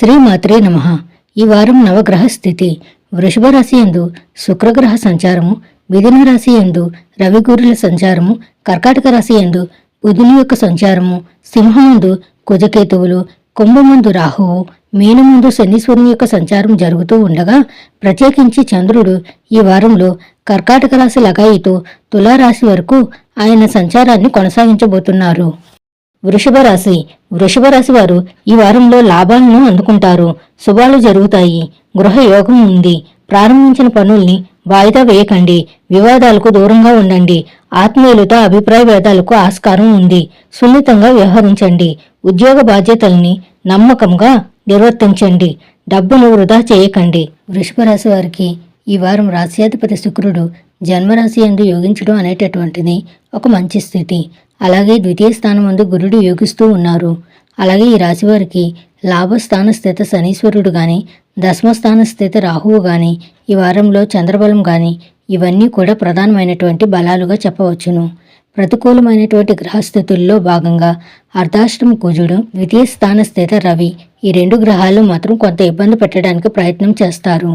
శ్రీమాత్రే నమ. ఈ వారం నవగ్రహ స్థితి. వృషభ రాశి ఎందు శుక్రగ్రహ సంచారము మిథున రాశి ఎందు రవిగూరుల సంచారము కర్కాటక రాశి ఎందు బుధుని యొక్క సంచారము సింహముందు కుజకేతువులు కుంభముందు రాహువు మీనముందు శనీశ్వరుని యొక్క సంచారం జరుగుతూ ఉండగా ప్రత్యేకించి చంద్రుడు ఈ వారంలో కర్కాటక రాశి లగాయితో తులారాశి వరకు ఆయన సంచారాన్ని కొనసాగించబోతున్నారు. వృషభ రాశి వృషభ రాశి వారు ఈ వారంలో లాభాలను అందుకుంటారు. శుభాలు జరుగుతాయి. గృహ యోగం ఉంది. ప్రారంభించిన పనుల్ని వాయిదా వేయకండి. వివాదాలకు దూరంగా ఉండండి. ఆత్మీయులతో అభిప్రాయ భేదాలకు ఆస్కారం ఉంది. సున్నితంగా వ్యవహరించండి. ఉద్యోగ బాధ్యతల్ని నమ్మకంగా నిర్వర్తించండి. డబ్బును వృధా చేయకండి. వృషభ రాశి వారికి ఈ వారం రాశ్యాధిపతి శుక్రుడు జన్మరాశి ఎందు యోగించడం అనేటటువంటిది ఒక మంచి స్థితి. అలాగే ద్వితీయ స్థానం ముందు గురుడు యోగిస్తూ ఉన్నారు. అలాగే ఈ రాశి వారికి లాభస్థాన స్థిత శనీశ్వరుడు గాని దశమస్థాన స్థిత రాహువు గాని ఈ వారంలో చంద్రబలం గాని ఇవన్నీ కూడా ప్రధానమైనటువంటి బలాలుగా చెప్పవచ్చును. ప్రతికూలమైనటువంటి గ్రహస్థితుల్లో భాగంగా అర్ధాష్టమ కుజుడు ద్వితీయ స్థాన స్థిత రవి ఈ రెండు గ్రహాలు మాత్రం కొంత ఇబ్బంది పెట్టడానికి ప్రయత్నం చేస్తారు.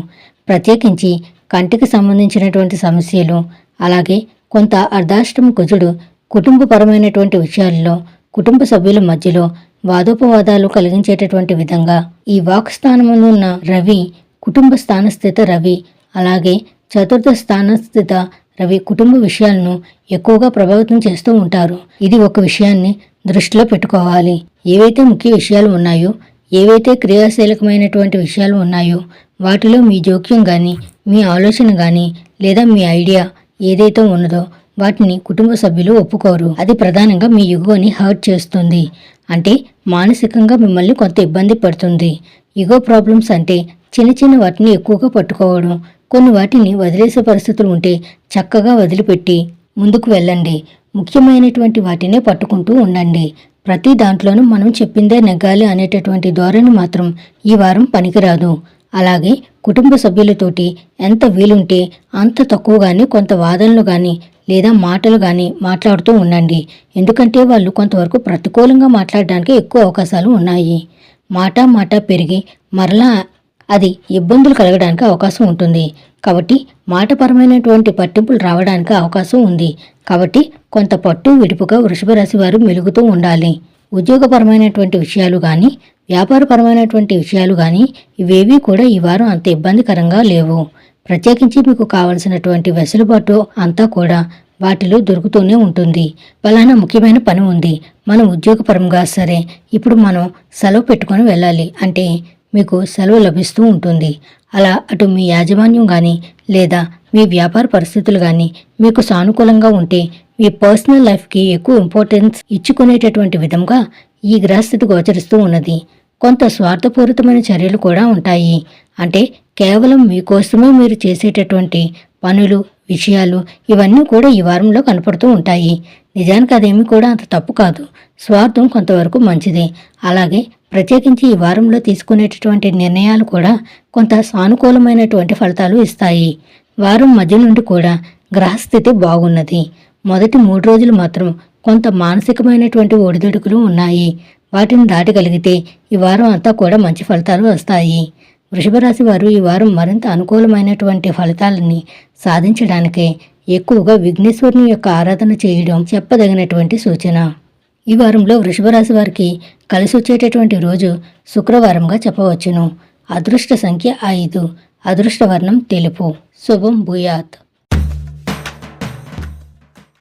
ప్రత్యేకించి కంటికి సంబంధించినటువంటి సమస్యలు అలాగే కొంత అర్ధాష్టమ కుజుడు కుటుంబపరమైనటువంటి విషయాల్లో కుటుంబ సభ్యుల మధ్యలో వాదోపవాదాలు కలిగించేటటువంటి విధంగా ఈ వాక్ ఉన్న రవి కుటుంబ స్థానస్థిత రవి అలాగే చతుర్థ స్థానస్థిత రవి కుటుంబ విషయాలను ఎక్కువగా ప్రభావితం చేస్తూ ఉంటారు. ఇది ఒక విషయాన్ని దృష్టిలో పెట్టుకోవాలి. ఏవైతే ముఖ్య విషయాలు ఉన్నాయో ఏవైతే క్రియాశీలకమైనటువంటి విషయాలు ఉన్నాయో వాటిలో మీ జోక్యం కానీ మీ ఆలోచన కానీ లేదా మీ ఐడియా ఏదైతే ఉన్నదో వాటిని కుటుంబ సభ్యులు ఒప్పుకోరు. అది ప్రధానంగా మీ యుగోని హర్ట్ చేస్తుంది. అంటే మానసికంగా మిమ్మల్ని కొంత ఇబ్బంది పడుతుంది. యుగో ప్రాబ్లమ్స్ అంటే చిన్న చిన్న వాటిని ఎక్కువగా పట్టుకోవడం. కొన్ని వాటిని వదిలేసే పరిస్థితులు ఉంటే చక్కగా వదిలిపెట్టి ముందుకు వెళ్ళండి. ముఖ్యమైనటువంటి వాటినే పట్టుకుంటూ ఉండండి. ప్రతి దాంట్లోనూ మనం చెప్పిందే నెగ్గాలి అనేటటువంటి ధోరణి మాత్రం ఈ వారం పనికిరాదు. అలాగే కుటుంబ సభ్యులతోటి ఎంత వీలుంటే అంత తక్కువగానే కొంత వాదనలు కానీ లేదా మాటలు కానీ మాట్లాడుతూ ఉండండి. ఎందుకంటే వాళ్ళు కొంతవరకు ప్రతికూలంగా మాట్లాడడానికి ఎక్కువ అవకాశాలు ఉన్నాయి. మాట మాట పెరిగి మరలా అది ఇబ్బందులు కలగడానికి అవకాశం ఉంటుంది. కాబట్టి మాటపరమైనటువంటి పట్టింపులు రావడానికి అవకాశం ఉంది. కాబట్టి కొంత పట్టు విడుపుగా వృషభ రాశి వారు మెలుగుతూ ఉండాలి. ఉద్యోగపరమైనటువంటి విషయాలు కానీ వ్యాపారపరమైనటువంటి విషయాలు కానీ ఇవేవీ కూడా ఈ వారం అంత ఇబ్బందికరంగా లేవు. ప్రత్యేకించి మీకు కావలసినటువంటి వెసులుబాటు అంతా కూడా వాటిలో దొరుకుతూనే ఉంటుంది. పలానా ముఖ్యమైన పని ఉంది. మనం ఉద్యోగపరంగా సరే ఇప్పుడు మనం సెలవు పెట్టుకొని వెళ్ళాలి అంటే మీకు సెలవు లభిస్తూ ఉంటుంది. అలా అటు మీ యాజమాన్యం కానీ లేదా మీ వ్యాపార పరిస్థితులు కానీ మీకు సానుకూలంగా ఉంటే మీ పర్సనల్ లైఫ్కి ఎక్కువ ఇంపార్టెన్స్ ఇచ్చుకునేటటువంటి విధంగా ఈ గ్రహస్థితి గోచరిస్తూ ఉన్నది. కొంత స్వార్థపూరితమైన చర్యలు కూడా ఉంటాయి. అంటే కేవలం మీకోసమే మీరు చేసేటటువంటి పనులు విషయాలు ఇవన్నీ కూడా ఈ వారంలో కనపడుతూ ఉంటాయి. నిజానికి అదేమి కూడా అంత తప్పు కాదు. స్వార్థం కొంతవరకు మంచిదే. అలాగే ప్రత్యేకించి ఈ వారంలో తీసుకునేటటువంటి నిర్ణయాలు కూడా కొంత సానుకూలమైనటువంటి ఫలితాలు ఇస్తాయి. వారం మధ్య నుండి కూడా గ్రహస్థితి బాగున్నది. మొదటి మూడు రోజులు మాత్రం కొంత మానసికమైనటువంటి ఒడిదుడుకులు ఉన్నాయి. వాటిని దాటగలిగితే ఈ వారం అంతా కూడా మంచి ఫలితాలు వస్తాయి. వృషభరాశి వారు ఈ వారం మరింత అనుకూలమైనటువంటి ఫలితాలని సాధించడానికే ఎక్కువగా విఘ్నేశ్వరుని యొక్క ఆరాధన చేయడం చెప్పదగినటువంటి సూచన. ఈ వారంలో వృషభరాశి వారికి కలిసి వచ్చేటటువంటి రోజు శుక్రవారంగా చెప్పవచ్చును. అదృష్ట సంఖ్య ఐదు. అదృష్ట వర్ణం తెలుపు. శుభం భూయాత్.